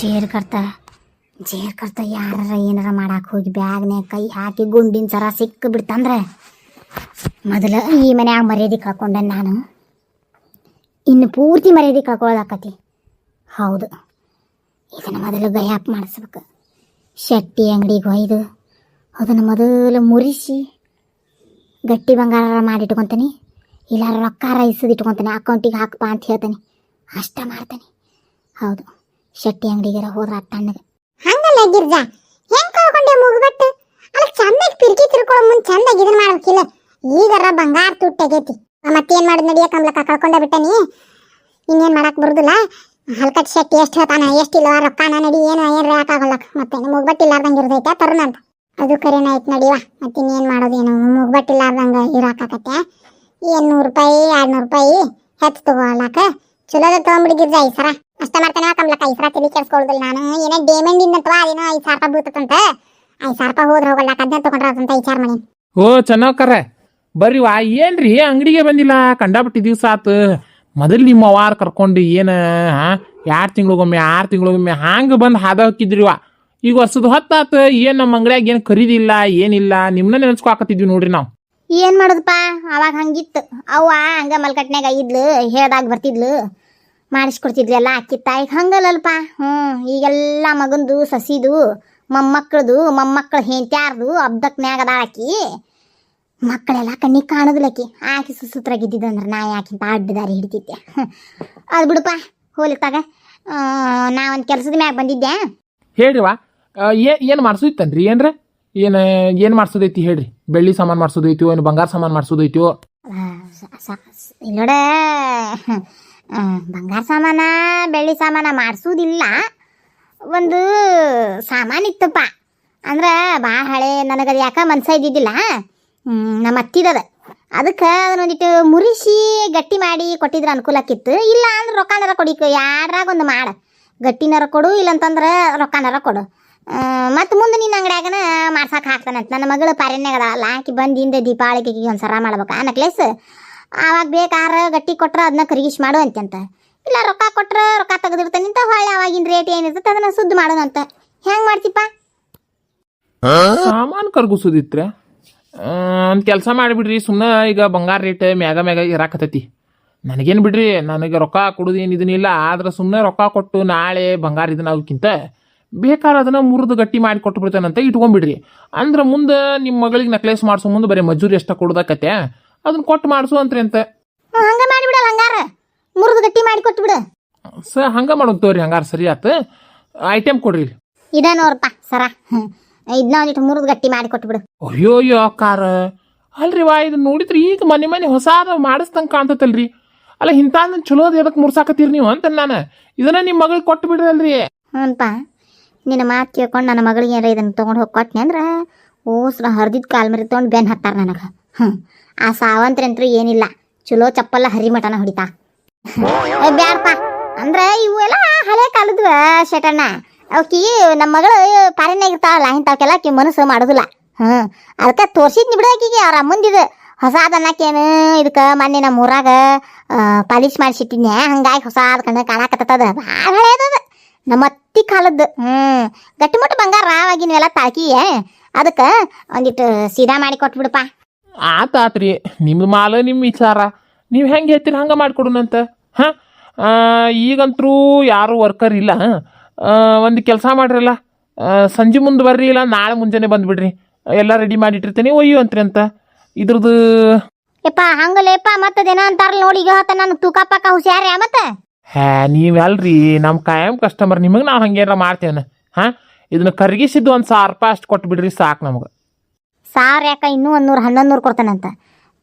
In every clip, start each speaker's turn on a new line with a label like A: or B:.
A: ಜೇರ್ ಕರ್ತ ಜೇರ್ ಕರ್ತ ಯಾರ ಏನಾರ ಮಾಡಾಕ್ ಹೋಗಿ ಬ್ಯಾಗ್ನ್ಯಾಗ ಕೈ ಹಾಕಿ ಗುಂಡಿನ ಸರ ಸಿಕ್ಕ ಬಿಡ್ತಂದ್ರೆ ಮೊದಲ ಈ ಮನ್ಯಾಗ ಮರ್ಯಾದೆ ಕಳ್ಕೊಂಡೆ ನಾನು. ಇನ್ನು ಪೂರ್ತಿ ಮರ್ಯಾದೆ ಕಳ್ಕೊಳ್ಳೋದಾಕತಿ ಹೌದು. ಇದನ್ನು ಮೊದಲು ಗಯಾಪ್ ಮಾಡಿಸ್ಬೇಕು. ಶೆಟ್ಟಿ ಅಂಗಡಿಗೆ ಒಯ್ದು ಅದನ್ನು ಮೊದಲು ಮುರಿಸಿ ಗಟ್ಟಿ ಬಂಗಾರ ಮಾಡಿಟ್ಕೊತೀನಿ ಇಲ್ಲ ರೊಕ್ಕ ರೈಸದು ಇಟ್ಕೊತಾನೆ. ಅಕೌಂಟಿಗೆ ಹಾಕಪ್ಪ ಅಂತ ಹೇಳ್ತಾನೆ. ಅಷ್ಟ ಮಾಡ್ತಾನೆ. ಹೌದು. ಶೆಟ್ಟಿ ಅಂಗಡಿಗೆ ಹೋದ್ರ ತಣ್ಣಗೆ.
B: ಹಂಗಲ್ಲ ಗಿರ್ಜಾ. ಹೆಂಗ್ ಕಳ್ಕೊಂಡೆ ಮುಗ್ಬಟ್ಟು? ಅಲ್ಲಿ ಚಂದಾಗಿ ಪಿರ್ಕಿ ತಿರ್ಕೊಳ್ಳೋ ಮುಂದ್ ಚಂದಾಗಿ ಇದನ್ ಮಾಡ್ಬೇಕಿಲ್ಲ ಈಗರ ಬಂಗಾರ ತುಟ್ಟಾಗೈತಿ ಮತ್ತೇನ್ ಮಾಡುದ್ ನಡಿಯ ಕಮಲಕ್ಕ? ಕಳ್ಕೊಂಡ ಬಿಟ್ಟನಿ ಇನ್ನೇನ್ ಮಾಡಕ್ ಬರುದಿಲ್ಲ. ಹಲ್ಕಟ್ ಶೆಟ್ಟಿ ಎಷ್ಟು ಹೇಳ್ತಾನ ಎಷ್ಟಿಲ್ಲ ರೊಕ್ಕನ ನಡಿ, ಏನು, ಏನ್ ಹಾಕಾಗಲ್ಲಕ್ ಮತ್ತೆ ಮುಗ್ಬಟ್ಟಿಲ್ಲಾರ್ದಂಗ ತರುಣ ಅಂತ. ಅದು ಕರೆನ ಐತ್ ನಡಿವ. ಮತ್ತೆ ಇನ್ನೇನ್ ಮಾಡೋದೇನು? ಮುಗ್ಬಟ್ಟಿಲ್ಲಾರ್ದಂಗ ಇರಾಕತ್ತೆ ಏನ್ ನೂರು ರೂಪಾಯಿ ಎರಡ್ ನೂರು ರೂಪಾಯಿ, ಹೆಚ್ಚು ತಗೊಳಕ ಚಲೋದ ತಗೊಂಬಿಡಿ ಗಿರ್ಜಾ ಈ ಸರ ಅಷ್ಟ ಮಾಡ್ತಾನೆ ಕಮ್ಲಕ್ಕ. ಈ ಸರ ತಲೆ ಕೆಡ್ಸ್ಕೊಳ್ದಿಲ್ಲ ನಾನು. ಏನೇ ಡೇಮೆಂಡ್ ಇಂದಂತವಾ ಅದೇನೋ ಐದು ಸಾವಿರ ರೂಪಾಯಿ ಬೀಳ್ತದಂತ. ಐದು ಸಾವಿರ ರೂಪಾಯಿ ಹೋದ್ರ ಹೋಗಲ್ಲ. ಅದನ್ನ ತಗೊಂಡ್ರಂತ ವಿಚಾರ ಮಾಡಿ
C: ಓ ಚೆನ್ನಾಕರ ಬರ್ರಿ ವಾ. ಏನ್ರಿ? ಅಂಗಡಿಗೆ ಬಂದಿಲ್ಲ. ಕಂಡಾಬಿಟ್ಟು ದಿವ್ಸ ಆತು. ಮೊದಲು ನಿಮ್ಮ ವಾರ ಕರ್ಕೊಂಡು ಏನ ಹಾ ಎರಡು ತಿಂಗಳಿಗೊಮ್ಮೆ ಆರು ತಿಂಗಳಿಗೊಮ್ಮೆ ಹಂಗೆ ಬಂದು ಹಾದ ಹಾಕಿದ್ರಿ ವಾ? ಈಗ ವರ್ಷದ ಹೊತ್ತಾತು. ಏನು ನಮ್ಮ ಅಂಗಡಿಯಾಗ ಏನು ಖರೀದಿಲ್ಲ ಏನಿಲ್ಲ. ನಿಮ್ಮನ್ನ ನೆನೆಸ್ಕೊಕತ್ತಿದ್ವಿ ನೋಡ್ರಿ ನಾವು.
A: ಏನ್ ಮಾಡೋದಪ್ಪ ಅವಾಗ ಹಂಗಿತ್ತು. ಅವ್ವ ಹಂಗ ಮಲ್ಕಟ್ನ್ಯಾಗ ಇದ್ಲು ಹೇಳ್ದಾಗ ಬರ್ತಿದ್ಲು. ಮಾಡಿಸ್ಕೊಡ್ತಿದ್ಲು ಎಲ್ಲ ಅಕ್ಕಿ ತಾಯಿಗೆ. ಹಂಗಲ್ಲಲ್ಪ. ಹ್ಞೂ ಈಗೆಲ್ಲ ಮಗಂದು ಸಸಿದು ಮೊಮ್ಮಕ್ಕಳದು ಮೊಮ್ಮಕ್ಕಳು ಹೆಂತ್ಯಾರ್ದು ಅಬ್ದಕ್ನ್ಯಾಗ ಅದಾಳ ಆಕಿ ಮಕ್ಕಳೆಲ್ಲ ಕಣ್ಣಿಗೆ ಕಾಣೋದಿಲ್ಲ ಆಕಿ ಸುಸೂತ್ರಾಗಿದ್ದಿದ್ದಂದ್ರೆ ನಾ ಯಾಕಿಂತ ಅಡ್ಡ ದಾರಿ ಹಿಡಿತಿದ್ದೆ. ಅದು ಬಿಡಪ್ಪ ಹೋಲಿತ್ತಾಗ ನಾ ಒಂದು ಕೆಲಸದ ಮ್ಯಾಗ ಬಂದಿದ್ದೆ.
C: ಹೇಳಿವಾ ಏನು ಮಾಡ್ಸೋದಿತ್ತನ್ರಿ ಏನ್ರ? ಏನು ಏನು ಮಾಡಿಸೋದೈತಿ ಹೇಳ್ರಿ. ಬೆಳ್ಳಿ ಸಾಮಾನು ಮಾಡಿಸೋದೈತೋ ಏನು ಬಂಗಾರ ಸಾಮಾನು ಮಾಡ್ಸೋದೈತಿಯೋ
A: ಇಲ್ಲೋಡ ಬಂಗಾರ ಸಾಮಾನ, ಬೆಳ್ಳಿ ಸಾಮಾನ ಮಾಡಿಸೋದಿಲ್ಲ. ಒಂದು ಸಾಮಾನು ಇತ್ತಪ್ಪ ಅಂದ್ರೆ ಭಾಳ ಹಳೆ, ನನಗದು ಯಾಕೆ ಮನ್ಸ ಇದ್ದಿದ್ದಿಲ್ಲ. ನಮ್ಮ ಅತ್ತಿದದ. ಅದಕ್ಕೆ ಅದನ್ನೊಂದಿಟ್ಟು ಮುರಿಸಿ ಗಟ್ಟಿ ಮಾಡಿ ಕೊಟ್ಟಿದ್ರೆ ಅನುಕೂಲಕ್ಕಿತ್ತು. ಇಲ್ಲ ಅಂದ್ರೆ ರೊಕ್ಕನಾರ ಕೊಡಿಕ ಯಾರಾಗ ಒಂದು ಮಾಡ. ಗಟ್ಟಿನಾರ ಕೊಡು, ಇಲ್ಲಂತಂದ್ರೆ ರೊಕ್ಕನಾರ ಕೊಡು. ಮತ್ತು ಮುಂದೆ ನಿನ್ನ ಅಂಗಡಿಯಾಗನ ಮಾಡ್ಸಕ್ಕೆ ಹಾಕ್ತಾನಂತ. ನನ್ನ ಮಗಳು ಪಾರಣ್ಯಾಗ ಲಾಕಿ ಆಕಿ ಬಂದು ಹಿಂದೆ ದೀಪಾವಳಿಗೆ ಒಂದು ಸರ ಮಾಡ್ಬೇಕಾ? ನೆಕ್ಲೆಸ್ ಆವಾಗ ಬೇಕಾರ ಗಟ್ಟಿ ಕೊಟ್ರೆ ಅದನ್ನ ಕರಿಗಿಸ್ ಮಾಡು ಅಂತ ಇಲ್ಲ ರೊಕ್ಕ ಕೊಟ್ರೆ ರೊಕ್ಕ ತೆಗೆದಿರ್ತಾನೆ ಅಂತ ಹೊಳ್ಳಿ ಅವಾಗಿನ ರೇಟ್ ಏನಿರ್ತೈತೆ ಅದನ್ನ ಸುದ್ದಿ ಮಾಡೋಣಂತ ಹೆಂಗೆ ಮಾಡ್ತಿಪ್ಪ?
C: ಸಾಮಾನು ಕರ್ಗಿಸೋದಿತ್ರ ಒಂದು ಕೆಲಸ ಮಾಡಿಬಿಡ್ರಿ ಸುಮ್ಮನೆ ಈಗ ಬಂಗಾರ ರೇಟ್ ಮ್ಯಾಗ ಮ್ಯಾಗ ಇರಾಕತೈತಿ ನನಗೇನು ಬಿಡ್ರಿ, ನನಗೆ ರೊಕ್ಕ ಕೊಡೋದು ಇದನ್ನಿಲ್ಲ ಆದ್ರೆ ಸುಮ್ಮನೆ ರೊಕ್ಕ ಕೊಟ್ಟು ನಾಳೆ ಬಂಗಾರ ಇದನ್ನ ಅದಕ್ಕಿಂತ ಬೇಕಾದ್ರೆ ಅದನ್ನ ಮುರಿದು ಗಟ್ಟಿ ಮಾಡಿ ಕೊಟ್ಟು ಬಿಡ್ತೇನಂತ ಇಟ್ಕೊಂಡ್ಬಿಡ್ರಿ. ಅಂದ್ರೆ ಮುಂದೆ ನಿಮ್ಮ ಮಗಳಿಗೆ ನಕ್ಲೇಸ್ ಮಾಡಿಸೋ ಮುಂದೆ ಬರೀ ಮಜೂರಿ ಎಷ್ಟು ಕೊಡೋದಕ್ಕತ್ತೆ ಅದನ್ನ ಕೊಟ್ಟು ಮಾಡಿಸು ಅಂತ್ರಿ ಅಂತ
A: ಹಂಗೆ ಮಾಡಿಬಿಡಲ್ಲ ಹಂಗಾರ. ಮುರಿದು ಗಟ್ಟಿ ಮಾಡಿ ಕೊಟ್ಟು ಬಿಡು
C: ಸ ಹಂಗೆ ಮಾಡೋದು ತೋರಿ ಹಂಗಾರ ಸರಿ ಆತು. ಐಟಮ್ ಕೊಡ್ರಿ
A: ಇದ ನೋಡಪ್ಪ ಸರ. ಇದನ್ನ ಒಂದಿಟ್ಟು ಮುರಿದು ಗಟ್ಟಿ ಮಾಡಿ ಕೊಟ್ಬಿಡು.
C: ಅಯ್ಯೋ ಅಯ್ಯೋ ಕಾರ ಅಲ್ರಿ ವಾ ಇದನ್ನ ನೋಡಿದ್ರಿ ಈಗ ಮನೆ ಮನೆ ಹೊಸಾದ ಮಾಡಿಸ್ದಂಗೆ ಕಾಣ್ತತಲ್ರಿ. ಅಲ್ಲ ಇಂಥದ್ದು ಚಲೋದು ಎದಕ್ಕೆ ಮುರ್ಸಾಕತ್ತೀರಿ ನೀವು ಅಂತ ನಾನು. ಇದನ್ನ ನಿಮ್ಮ ಮಗಳಿಗೆ ಕೊಟ್ಟು ಬಿಡ್ರಲ್ರಿ.
A: ಹ್ಞೂನಪ್ಪ ನಿನ್ನ ಮಾತು ಕೇಳ್ಕೊಂಡು ನನ್ನ ಮಗಳಿಗೆ ಏನಾರ ಇದನ್ನು ತೊಗೊಂಡು ಹೋಗಿ ಕೊಟ್ನಿ ಅಂದ್ರೆ ಓಸ್ರ ಹರಿದಿದ್ದು ಕಾಲ್ ಮೇಲೆ ತೊಗೊಂಡು ಬೆನ್ ಹತ್ತಾರ ನನಗೆ. ಹ್ಞೂ ಆ ಸಾವಂತ್ರಂತ್ರು ಏನಿಲ್ಲ. ಚಲೋ ಚಪ್ಪಲ್ಲ ಹರಿಮಟನ ಹೊಡಿತಾ. ಏ, ಬ್ಯಾಡಪ್ಪ ಅಂದ್ರೆ ಇವು ಎಲ್ಲ ಹಳೆ ಕಾಲದ್ವ ಶೇಟಣ್ಣ ಅವಕಿ ನಮ್ಮ ಮಗಳು ಪಾರಿನಾಗ ಇರ್ತಾಳಲ್ಲ ಇಂಥವಕ್ಕೆಲ್ಲ ಆಕಿ ಮನಸ್ಸು ಮಾಡೋದಿಲ್ಲ. ಹ್ಞೂ ಅದಕ್ಕೆ ತೋರ್ಸಿದ್ನಿ ಬಿಡು ಆಕಿಗೆ ಅವ್ರ ಅಮ್ಮಂದಿದು. ಹೊಸಾದ ಅನ್ನಕ್ಕೇನು ಇದಕ್ಕೆ ಮೊನ್ನೆ ನಮ್ಮ ಊರಾಗ ಪಾಲಿಶ್ ಮಾಡಿಸಿಟ್ಟಿದ್ನೆ ಹಂಗಾಗಿ ಹೊಸಾದ ಕಣ್ಣ ಕಾಣಕತ್ತದ. ಭಾಳ ಹಳೇದದ. ನಮ್ಮ ಅತ್ತಿ ಕಾಲದ್ದು. ಹ್ಞೂ ಗಟ್ಟಿಮುಟ್ಟು ಬಂಗಾರ ರಾವಾಗಿನವೆಲ್ಲ ತಾಕಿಯೇ ಅದಕ್ಕೆ ಒಂದಿಟ್ಟು ಸೀದಾ ಮಾಡಿ ಕೊಟ್ಬಿಡಪ್ಪ
C: ಆತ ಆತ್ರಿ ನಿಮ್ದು ಮಾಲ ನಿಮ್ಮ ವಿಚಾರ. ನೀವು ಹೆಂಗೆ ಹೇಳ್ತೀರಿ ಹಂಗೆ ಮಾಡಿಕೊಡೋಣಂತ? ಹಾಂ? ಈಗಂತರೂ ಯಾರೂ ವರ್ಕರ್ ಇಲ್ಲ. ಒಂದು ಕೆಲಸ ಮಾಡ್ರಲ್ಲ. ಸಂಜೆ ಮುಂದೆ ಬರ್ರಿ ಇಲ್ಲ ನಾಳೆ ಮುಂಜಾನೆ ಬಂದುಬಿಡ್ರಿ ಎಲ್ಲ ರೆಡಿ ಮಾಡಿಟ್ಟಿರ್ತೀನಿ ಒಯ್ಯು ಅಂತ್ರಿ ಅಂತ. ಇದ್ರದ್ದು
A: ಯಪ್ಪ ಮತ್ತೆ ಮತ್ತದೇನ ಅಂತಾರಲ್ಲ ನೋಡಿ ಈಗ ಹೊತ್ತ ನಾನು ತೂಕ ಪಾಕ ಹುಷಾರಿ ಮತ್ತೆ?
C: ಹೇ ನೀವಲ್ರಿ ನಮ್ಮ ಕಾಯಂ ಕಸ್ಟಮರ್ ನಿಮಗೆ ನಾವು ಹಂಗೇನಾರ ಮಾಡ್ತೇವೆ ಹಾಂ? ಇದನ್ನ ಕರಗಿಸಿದ್ದು ಒಂದು ಸಾವಿರ ರೂಪಾಯಿ ಅಷ್ಟು ಕೊಟ್ಟು ಬಿಡ್ರಿ ಸಾಕು ನಮಗೆ.
A: ಸಾವಿರ ಯಾಕ ಇನ್ನೂ ಒಂದು ನೂರು ಹನ್ನೊಂದು ನೂರು ಕೊಡ್ತಾನಂತ.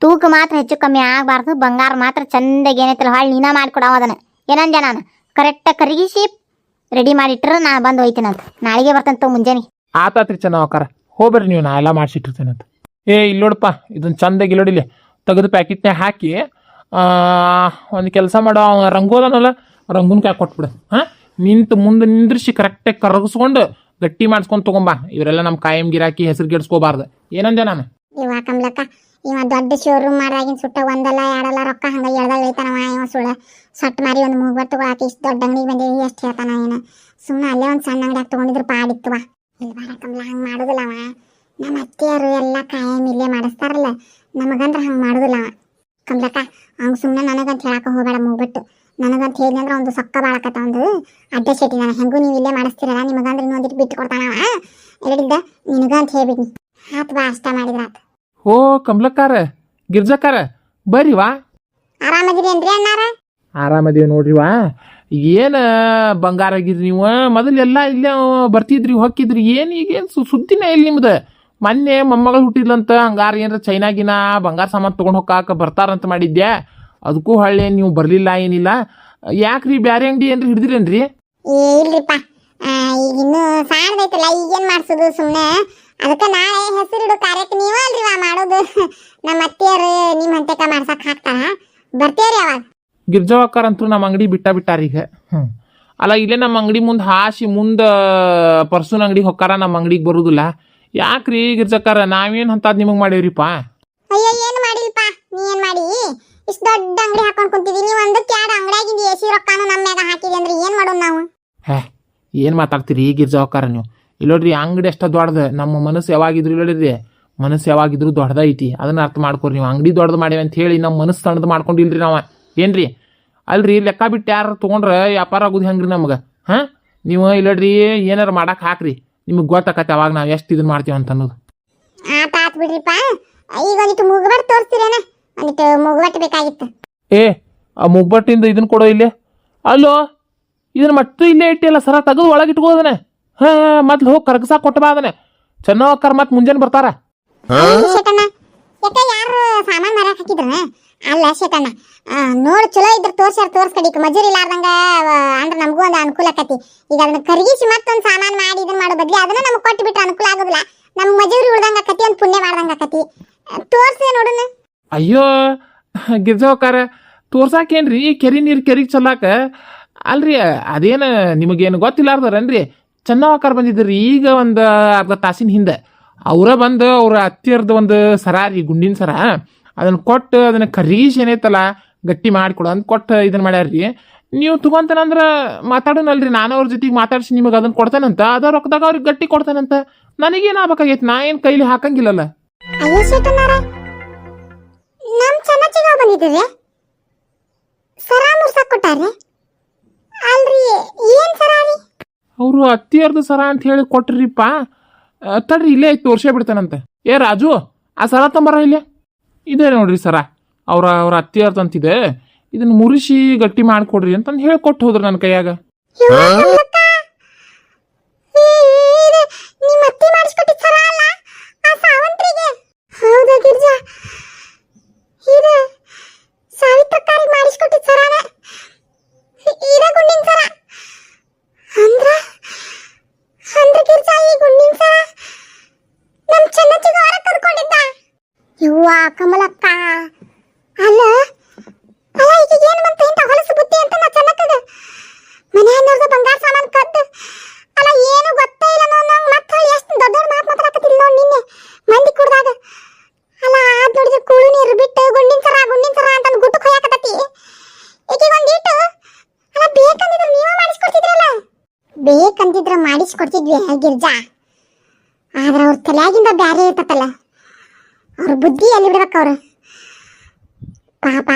A: ತೂಕ ಮಾತ್ರ ಹೆಚ್ಚು ಕಮ್ಮಿ ಆಗಬಾರ್ದು, ಬಂಗಾರ ಮಾತ್ರ ಚಂದಾಗಿ ಏನೈತಲ್ಲ ಹಾಳು ನೀನ ಮಾಡಿಕೊಡವ ಅದನ್ನು. ಏನಂದೆ ನಾನು? ಕರೆಕ್ಟಾಗಿ ಕರಗಿಸಿ ರೆಡಿ ಮಾಡಿಟ್ರೆ ನಾ ಬಂದು ಹೋಯ್ತೀನಂತ. ನಾಳೆಗೆ ಬರ್ತಂತ ಮುಂಜಾನೆ.
C: ಆತಾತ್ರಿ ಚೆನ್ನಾವಕ್ಕಾರ ಹೋಗ್ಬರ್ರಿ ನೀವು, ನಾ ಎಲ್ಲ ಮಾಡಿಸಿಟ್ಟಿರ್ತೇನಂತ. ಏ ಇಲ್ಲಿ ನೋಡಪ್ಪ ಇದನ್ನ ಚಂದಾಗಿ ಇಲ್ಲೋಡಿಲ್ಲ ತೆಗೆದು ಪ್ಯಾಕೆಟ್ನಾಗ ಹಾಕಿ ಒಂದು ಕೆಲಸ ಮಾಡೋ ರಂಗೋದನಲ್ಲ, ರಂಗುನ್ ಕಾಯಿ ಕೊಟ್ಬಿಡು. ಹಾಂ ನಿಂತು ಮುಂದೆ ನಿಂದ್ರಿಸಿ ಕರೆಕ್ಟಾಗಿ ಕರಗಿಸ್ಕೊಂಡು ಗಟ್ಟಿ ಮಾಡಿಸ್ಕೊಂಡು ತೊಗೊಂಬ. ಇವರೆಲ್ಲ ನಮ್ಮ ಕಾಯಂ ಗಿರಾಕಿ, ಹೆಸರು ಗೆಡ್ಸ್ಕೋಬಾರ್ದು ಏನಂದೆ ನಾನು?
B: ಇವ ಕಮ್ಲಕ್ಕ ಇವ ದೊಡ್ಡ ಶೋರೂಮ್ ಮಾಡಾಗಿನ ಸುಟ್ಟ ಒಂದಲ್ಲ, ಎರಡಲ್ಲ ರೊಕ್ಕ ಹಂಗ ಎಳ್ದಾಗ ಹೇಳ್ತಾನವ ಇವ ಸುಳ್ಳ ಸಟ್ ಮಾರಿ ಒಂದು ಮೂಗ್ಬರ್ ತಗೊಳಕ್ಕೆ ಇಷ್ಟು ದೊಡ್ಡ ಅಂಗಡಿ ಬಂದೇವಿ ಎಷ್ಟು ಹೇಳ್ತಾನ ಏನ? ಸುಮ್ಮನೆ ಅಲ್ಲೇ ಒಂದು ಸಣ್ಣ ಅಂಗಡಿಯಾಗ ತಗೊಂಡಿದ್ರು ಪಾಡಿತ್ತುವ ಇಲ್ಲಿ ಬಾರ ಕಮಲ ಹಂಗೆ ಮಾಡೋದಿಲ್ಲವ ನಮ್ಮ ಅತ್ತೆಯರು ಎಲ್ಲ ಕಾಯಂ ಇಲ್ಲೇ ಮಾಡಿಸ್ತಾರಲ್ಲ, ನಮಗಂದ್ರೆ ಹಂಗೆ ಮಾಡೋದಿಲ್ಲ ಕಮಲಕ್ಕ ಅವ್ನು ಸುಮ್ಮನೆ ನನಗಂತ ಹೇಳಕ್ಕೆ ಹೋಗಬೇಡ ಮೂಗ್ಬಿಟ್ಟು. ನನಗಂತ ಹೇಳಿ ಅಂದ್ರೆ ಒಂದು ಸೊಕ್ಕ ಬಾಳಕತ್ತ, ಒಂದು ಅಡ್ಡ ಶೆಟ್ಟಿ ನಾನು ಹೆಂಗೂ ನೀವು ಇಲ್ಲೇ ಮಾಡಿಸ್ತೀರಲ್ಲ, ನಿಮಗಂದ್ರೆ ಇನ್ನೊಂದಿಟ್ಟು ಬಿಟ್ಟು ಕೊಡ್ತಾನವ. ಎರಡಿದ್ದ ನಿನಗಂತ ಹೇಳ್ಬಿಡ್ನಿ ಅಷ್ಟ
C: ಓ ಕಮಲಕ್ಕಾರ ಗಿರ್ಜಕ್ಕಾರ ಬರ್ರಿ ವಾ.
B: ಆರಾಮದಿರೇನ್ರಿ ಅಣ್ಣಾರ?
C: ಆರಾಮದೇವ್ ನೋಡ್ರಿ ವಾ. ಏನು ಬಂಗಾರ ಆಗಿದ್ರಿ ನೀವು? ಮೊದಲೆಲ್ಲ ಇಲ್ಲೇ ಬರ್ತಿದ್ರಿ ಹೊಕ್ಕಿದ್ರಿ. ಏನು ಈಗೇನು ಸುದ್ದಿನೇ ಇಲ್ಲ ನಿಮ್ದು? ಮೊನ್ನೆ ಮೊಮ್ಮಗಳು ಹುಟ್ಟಿದ್ಲಂತ ಹಂಗಾರ ಏನಾರ ಚೈನಾಗಿನ ಬಂಗಾರ ಸಾಮಾನು ತೊಗೊಂಡು ಹೋಗಾಕ ಬರ್ತಾರಂತ ಮಾಡಿದ್ದೆ ಅದಕ್ಕೂ ಹಳ್ಳಿ ನೀವು ಬರಲಿಲ್ಲ ಏನಿಲ್ಲ. ಯಾಕ್ರಿ ಬ್ಯಾರೆ ಅಂಗಡಿ ಏನ್ರಿ ಹಿಡ್ದಿರೇನ್ರಿ?
B: ಇಲ್ರಿಪ್ಪ. ಈಗ ಇನ್ನು ಸಾರ್ದೈತಲ್ಲ ಈಗೇನ್ ಮಾಡ್ಸೋದು ಸುಮ್ಮನೆ ಅದಕ್ಕೆ ನಾಳೆ ಹೆಸರಿಡು ಕಾರ್ಯಕ್ಕೆ ನೀವ ಅಲ್ರಿವಾ ಮಾಡೋದು. ನಮ್ಮ ಅತ್ತಿಯರು ನಿಮ್ಮ ಹಂತಕ ಮಾಡ್ಸಕ್ ಹಾಕ್ತಾರ. ಬರ್ತೀರಿ ಅವಾಗ.
C: ಗಿರ್ಜಾವಕ್ಕಾರ ಅಂತೂ ನಮ್ಮ ಅಂಗಡಿ ಬಿಟ್ಟ ಬಿಟ್ಟಾರ ಈಗ. ಹ್ಞೂ ಅಲ್ಲ ಇಲ್ಲೇ ನಮ್ಮ ಅಂಗಡಿ ಮುಂದೆ ಹಾಸಿ ಮುಂದೆ ಪರ್ಸೂನ್ ಅಂಗಡಿ ಹೊಕ್ಕಾರ ನಮ್ಮ ಅಂಗಡಿಗೆ ಬರುದಿಲ್ಲ. ಯಾಕ್ರಿ ಗಿರ್ಜಕ್ಕಾರ ನಾವೇನು ಅಂತ ನಿಮಗೆ ಮಾಡೇವ್ರಿಪ್ಪ?
B: ಅಯ್ಯೋ ಏನು ಮಾಡಿಲ್ಪ? ನೀ ಏನ್ ಮಾಡಿ? ಇಷ್ಟು ದೊಡ್ಡ ಅಂಗಡಿ ಹಾಕೊಂಡ್ ಕುಂತಿದೀನಿ. ಒಂದಕ್ಕೆ ಎರಡು ಅಂಗಡಿಯಾಗಿಂದ ಎಸಿ ರೊಕ್ಕಾನು ನಮ್ಮ ಮ್ಯಾಗ ಹಾಕಿದೆ ಅಂದ್ರೆ ಏನ್ ಮಾಡೋದು ನಾವು?
C: ಹೇ ಏನು ಮಾತಾಡ್ತೀರಿ ಗಿರ್ಜಾವಕ್ಕಾರ ನೀವು? ಇಲ್ಲೋಡ್ರಿ ಅಂಗಡಿ ಅಷ್ಟ ದೊಡ್ಡದು. ನಮ್ಮ ಮನಸ್ಸು ಯಾವಾಗಿದ್ರು ಇಲ್ಲೋಡ್ರಿ ಮನಸ್ಸು ಯಾವಾಗಿದ್ರು ದೊಡ್ಡದೈತಿ. ಅದನ್ನ ಅರ್ಥ ಮಾಡ್ಕೊರಿ ನೀವು. ಅಂಗಡಿ ದೊಡ್ಡದು ಮಾಡ್ಯವ ಅಂತ ಹೇಳಿ ನಮ್ಮ ಮನಸ್ಸು ಸಣ್ಣದು ಮಾಡ್ಕೊಂಡಿಲ್ರಿ ನಾವು. ಏನ್ರಿ? ಅಲ್ರಿ ಲೆಕ್ಕ ಬಿಟ್ಟು ಯಾರು ತೊಗೊಂಡ್ರೆ ವ್ಯಾಪಾರ ಆಗೋದು ಹೆಂಗ್ರಿ ನಮ್ಗೆ? ಹಾಂ? ನೀವು ಇಲ್ಲಡ್ರಿ ಏನಾರು ಮಾಡಕ್ಕೆ ಹಾಕ್ರಿ. ನಿಮಗೆ ಗೊತ್ತಾಕತ್ತೆ ಅವಾಗ ನಾವು ಎಷ್ಟು ಇದನ್ನ ಮಾಡ್ತೀವಿ ಅಂತ ಅನ್ನೋದು.
B: ಆತ ಆತ್ ಬಿಡ್ರಿಪ್ಪ. ಈಗ ಒಂದಿಟ್ಟು ಮುಗ್ಬಟ್ ತೋರಿಸ್ತೀರೇನ? ಒಂದಿಟ್ಟು ಮುಗ್ಬಟ್ ಬೇಕಾಗಿತ್ತು.
C: ಏ ಆ ಮುಗ್ಬಟ್ಟಿಂದ ಇದನ್ನ ಕೊಡೋ ಇಲ್ಲೇ? ಅಲ್ಲೋ ಇದನ್ನ ಮತ್ತೆ ಇಲ್ಲೇ ಇಟ್ಟಿಲ್ಲ ಸರ? ತೆಗೆದು ಒಳಗೆ ಇಟ್ಕೋದನೆ ಹಾಂ ಮೊದ್ಲು ಹೋಗಿ ಕರಗಸಾಕ್ ಕೊಟ್ಟ ಬಾ ಅದನ್ನ ಚೆನ್ನಾಗಿ ಮತ್ ಮುಂಜಾನೆ ಬರ್ತಾರ.
B: ಶೇಟಣ್ಣ ಯಾಕ ಯಾರು ಸಾಮಾನ್ ಮಾರಕ್ ಹಾಕಿದ್ರ ಅಲ್ಲ ಶೇಟಣ್ಣ ಆ, ನೋಡ್ ಚಲೋ ಇದ್ರ ತೋರ್ಸ್ಯಾರ ತೋರ್ಸ್ಕಡಿಕ್. ಮಜೂರಿ ಇಲ್ಲಾರ್ದಂಗ ಅಂದ್ರ ನಮಗೂ ಒಂದು ಅನುಕೂಲ ಆಕತಿ. ಈಗ ಅದನ್ನ ಕರಗಿಸಿ ಮತ್ತೊಂದ್ ಸಾಮಾನ್ ಮಾಡಿ ಇದನ್ನ ಮಾಡೋ ಬದ್ಲಿ ಅದನ್ನ ನಮ್ಗೆ ಕೊಟ್ಟು ಬಿಟ್ರೆ ಅನುಕೂಲ ಆಗೋದಿಲ್ಲ. ನಮ್ ಮಜೂರಿ ಉಳ್ದಂಗ ಆಕತಿ ಒಂದ್ ಪುಣ್ಯ ಮಾಡ್ದಂಗ ಆಕತಿ. ತೋರ್ಸಿ ನೋಡುನ.
C: ಅಯ್ಯೋ ಗಿರ್ಜಾವಕಾರ ತೋರ್ಸಾಕೇನ್ರಿ ಕೆರಿ ನೀರು ಕೆರಿಗೆ ಚಲ್ಲಾಕ. ಅಲ್ರಿ ಅದೇನು ನಿಮಗೇನು ಗೊತ್ತಿಲ್ಲಾರ್ದಾರನ್ರಿ ಚೆನ್ನವಾಕಾರ ಬಂದಿದ್ರಿ, ಈಗ ಒಂದು ಅರ್ಧ ತಾಸಿನ ಹಿಂದೆ. ಅವರ ಬಂದು ಅವ್ರ ಅತ್ತಿಯರ್ದು ಒಂದು ಸರ ರೀ, ಗುಂಡಿನ ಸರ. ಅದನ್ನು ಕೊಟ್ಟು ಅದನ್ನು ಕರೀಸ್ ಏನೈತಲ್ಲ, ಗಟ್ಟಿ ಮಾಡಿಕೊಡು ಅಂತ ಕೊಟ್ಟು ಇದನ್ನ ಮಾಡ್ಯಾರ್ರಿ ನೀವು ತಗೊಂತಾನಂದ್ರ ಮಾತಾಡೋನಲ್ರಿ, ನಾನು ಅವ್ರ ಜೊತೆಗೆ ಮಾತಾಡ್ಸಿ ನಿಮಗೆ ಅದನ್ನು ಕೊಡ್ತಾನಂತ. ಅದ ರೊಕ್ಕದಾಗ ಅವ್ರಿಗೆ ಗಟ್ಟಿ ಕೊಡ್ತಾನಂತ. ನನಗೇನು ಆಗ್ಬೇಕಾಗೈತೆ, ನಾ ಏನು ಕೈಲಿ ಹಾಕಂಗಿಲ್ಲಲ್ಲ.
B: ಸರ ಮುರ್ಸಕ್ ಕೊಟ್ಟಾರ್ರಿ? ಅಲ್ರಿ, ಏನ್ ಸರ
C: ಅವರು ಅತ್ತಿಯರ್ದು ಸರ ಅಂತ ಹೇಳಿ ಕೊಟ್ರಿಪ್ಪ. ತಡ್ರಿ, ಇಲ್ಲೇ ಐತಿ ತೋರ್ಸೇ ಬಿಡ್ತಾನಂತೆ. ಏ, ರಾಜು, ಆ ಸರ ತಂಬರ ಇಲ್ಲ? ಇದೇ ನೋಡ್ರಿ ಸರ, ಅವ್ರ ಅವ್ರ ಅತ್ತಿಯರ್ದು ಅಂತಿದೆ ಇದನ್ನ ಮುರಿಸಿ ಗಟ್ಟಿ ಮಾಡಿಕೊಡ್ರಿ ಅಂತಂದು ಹೇಳಿ ಕೊಟ್ಟು ಹೋದ್ರು ನನ್ನ ಕೈಯಾಗ
B: ನಿಮ್ಮ ಅತ್ತಿ ಮಾಡಿಸ್ಕೊಟ್ಟಿದ್ ಸರ ಅಲ್ಲ ಆ ಸಾವಂತ್ರಿಗೆ ಹೌದಾ ಗಿರ್ಜಾ ಇದು ಸಾವಿತ್ರಕ್ಕಾರಿ ಮಾಡಿಸ್ಕೊಟ್ಟಿದ್ ಸರನ ಇದ ಗುಂಡಿನ ಸರ ಅಂದ್ರ ಅಂದ್ರ ಗಿರ್ಜಾ ಈ ಗುಂಡಿನ ಸರ ನಮ್ ಚೆನ್ನಚ್ಚಿಗ ಹೊರ ಕರ್ಕೊಂಡಿದ್ದ ಯವ್ವ ಕಮಲಕ್ಕ ಅಲ್ಲ ಅಲ್ಲ, ಈಗ ಏನು ಬಂತು ಇಂತ ಹೊಲಸು ಬುದ್ಧಿ ಅಂತ ನಾ ಚೆನ್ನಕ್ಕದ ಮನೆಯನ್ನೋರ್ದು ಬಂಗಾರ ಸಾಮಾನು ಕದ್ದು. ಅಲ್ಲ, ಏನು ಗೊತ್ತೇ ಇಲ್ಲ ನಂಗೆ. ಮತ್ತೆ ಎಷ್ಟು ದೊಡ್ಡ ಮಾತು ಮಾತಾಡಕತ್ತಿಲ್ಲ ನೋಡಿ ನಿನ್ನೆ? ಮಂದಿ ಕುಡ್ದಾಗ. ಅಲ್ಲ ಆ ನೋಡಿದ್ರೆ ಕೂಳು ನೀರು ಬಿಟ್ಟು ಗುಂಡಿನ ಸರ ಗುಂಡಿನ ಸರ ಅಂತ ಗುಟ್ಟು ಕೊಯ್ಯಾಕತ್ತತಿ ಈಕಿಗೆ ಒಂದಿಟ್ಟು ಅಲ್ಲ, ಬೇಕಂದಿದ್ರೆ ನೀವೇ ಮಾಡಿಸ್ಕೊಡ್ತಿದ್ರಲ್ಲ? ಬೇಕಂದಿದ್ರೆ ಮಾಡಿಸ್ಕೊಡ್ತಿದ್ವಿ, ಗಿರ್ಜಾ. ಆದ್ರೆ ಅವ್ರ ತಲೆಯಾಗಿಂದ ಬ್ಯಾರೆ ಇರ್ತತಲ್ಲ. ಅವ್ರ ಬುದ್ಧಿ ಎಲ್ಲಿ ಬಿಡ್ಬೇಕು ಅವ್ರು? ಪಾಪ.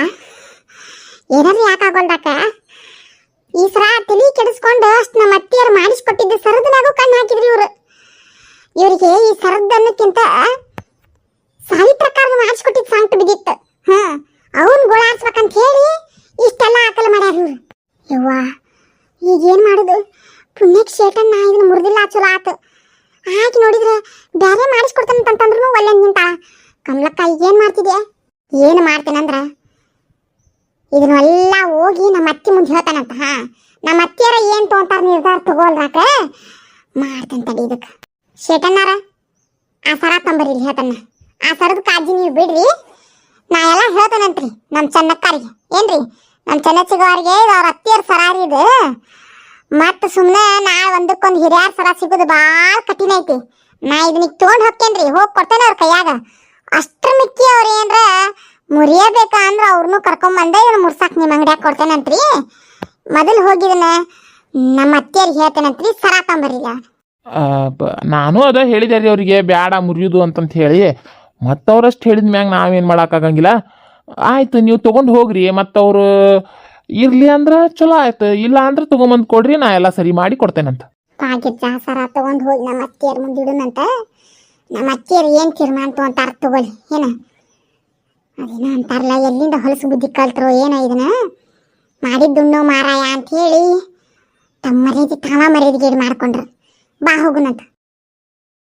B: ಏನಾದ್ರು ಯಾಕಾಗೋಲ್ದಾಕ ಈ ಸರ ತಲಿ ಕೆಡಿಸ್ಕೊಂಡು ಅಷ್ಟು ನಮ್ಮ ಅತ್ತಿಯರು ಮಾಡಿಸ್ಕೊಟ್ಟಿದ್ದ ಸರದನಾಗೂ ಕಣ್ಣು ಹಾಕಿದ್ರಿ ಇವರು. ಇವರಿಗೆ ಈ ಸರದನ್ನಕ್ಕಿಂತ ಅನ್ನಕ್ಕಿಂತ ಸಾವಿ ಪ್ರಕಾರ ಮಾಡಿಸ್ಕೊಟ್ಟಿದ್ ಸಾಂಕ್ಟ್ ಬಿದ್ದಿತ್ತು. ಹಾ ಅವನ್ ಗೋಳಾಡ್ಸ್ಬೇಕಂತ ಹೇಳಿ ಇಷ್ಟೆಲ್ಲ ಆಕಲ ಮಾಡ್ಯಾರ ಇವ್ರು. ಯವ್ವ, ಈಗ ಏನು ಮಾಡುದು? ಪುಣ್ಯಕ್ ಶೇಟನ್ನ ಇದನ್ನ ಮುರಿದಿಲ್ಲ ಚಲೋ ಆತು. ಹಾಕಿ ನೋಡಿದ್ರೆ ಬೇರೆ ಮಾಡಿಸ್ಕೊಡ್ತಾನಂತಂದ್ರೂ ಒಳ್ಳೆ ನಿಂತಾಳ ಕಮಲಕ್ಕ ಏನ್ ಮಾಡ್ತಿದ್ಯಾ? ಏನು ಮಾಡ್ತೇನಂದ್ರ ಇದನ್ನೆಲ್ಲ ಹೋಗಿ ನಮ್ಮ ಅತ್ತಿ ಮುಂದೆ ಹೇಳ್ತಾನಂತ, ಹಾ? ನಮ್ಮ ಅತ್ತಿಯರ ಏನ್ ತೊಗೊಂತಾರ ನಿರ್ಧಾರ ತಗೋಲ್ರಾಕ ಮಾಡ್ತೇನೆ ತಡಿ ಇದಕ್ಕೆ. ಶೇಟಣ್ಣಾರ, ಆ ಸರ ತಂಬರಿ ಇಲ್ಲಿ ಹೇಳ್ತಾನ. ಆ ಸರದ ಕಾಳಜಿ ನೀವು ಬಿಡ್ರಿ. ನಾ ಎಲ್ಲ ಹೇಳ್ತಾನಂತ್ರಿ ನಮ್ಮ ಚೆನ್ನಕ್ಕಾರಿಗೆ. ಏನ್ರಿ? ನಮ್ಮ ಚೆನ್ನಚ್ಚಿಗವ್ರಿಗೆ ಇದು ಅವ್ರ ಅತ್ತಿಯರ ಸರಾರಿ ಇದು. ಮತ್ತೆ ಸುಮ್ಮನೆ ನಾ ಒಂದಕ್ಕೊಂದು ಹಿರಿಯರ ಸರ ಸಿಗೋದು ಭಾಳ ಕಠಿಣ ಐತಿ. ನಾ ಇದನ್ನ ತೊಗೊಂಡು ಹೋಗ್ತೇನ್ರಿ. ಹೋಗಿ ಕೊಡ್ತೇನೆ ಅವ್ರ ಕೈಯಾಗ. ಅಷ್ಟ್ರ ಮಿಕ್ಕಿ ಅವ್ರ ಏನ್ರ ಮುರಿಯಬೇಕಾ ಅಂದ್ರ ಅವ್ರನ್ನೂ ಕರ್ಕೊಂಬಂದ ಇವನು ಮುರ್ಸಾಕ್ ನಿಮ್ಮ ಅಂಗಡಿಯಾಗ ಕೊಡ್ತೇನಂತ್ರಿ? ಮೊದಲು ಹೋಗಿದನ ನಮ್ಮ ಅತ್ತೆಯರಿಗೆ ಹೇಳ್ತೇನಂತ್ರಿ ಸರ ತಂಬರಿಲ್ಲ
C: ಆ, ಬ- ನಾನು ಅದ ಹೇಳಿದೆ ರೀ ಅವರಿಗೆ ಬೇಡ ಮುರಿಯುದು ಅಂತಂತ ಹೇಳಿ. ಮತ್ತೆ ಅವ್ರಷ್ಟು ಹೇಳಿದ ಮ್ಯಾಗ ನಾವೇನು ಮಾಡೋಕ್ಕಾಗಂಗಿಲ್ಲ ಆಯ್ತು ನೀವು ತೊಗೊಂಡು ಹೋಗ್ರಿ ಮತ್ತವ್ರು ಅವರು ಇರಲಿ ಅಂದ್ರೆ ಚಲೋ ಆಯ್ತು ಇಲ್ಲ ಅಂದ್ರೆ ತೊಗೊಂಬಂದು ಕೊಡ್ರಿ ನಾ ಎಲ್ಲ ಸರಿ ಮಾಡಿ ಕೊಡ್ತೇನಂತ.
B: ಪಾಕಿಟ್ ಚಾ ಸರ ತಗೊಂಡ್ ಹೋಗಿ ನಮ್ಮ ಅತ್ತೆಯರ್ ಇಡುನಂತ. ನಮ್ಮ ಏನು ಏನ್ ತೀರ್ಮಾನ ಅರ್ಥ ತಗೊಳ್ಳಿ, ಏನ? ಅದೇನೋ ಅಂತಾರಲ್ಲ, ಎಲ್ಲಿಂದ ಹೊಲಸು ಬುದ್ಧಿ ಕಲ್ತ್ರು ಏನ ಇದನ್ನ? ಮಾಡಿದ್ದುಣ್ಣು ಮಾರಾಯ ಅಂತ ಹೇಳಿ ತಮ್ಮ ಮರ್ಯಾದೆ ತಾವ ಇದು ಮಾಡ್ಕೊಂಡ್ರು. ಬಾ ಹೋಗುನಂತ.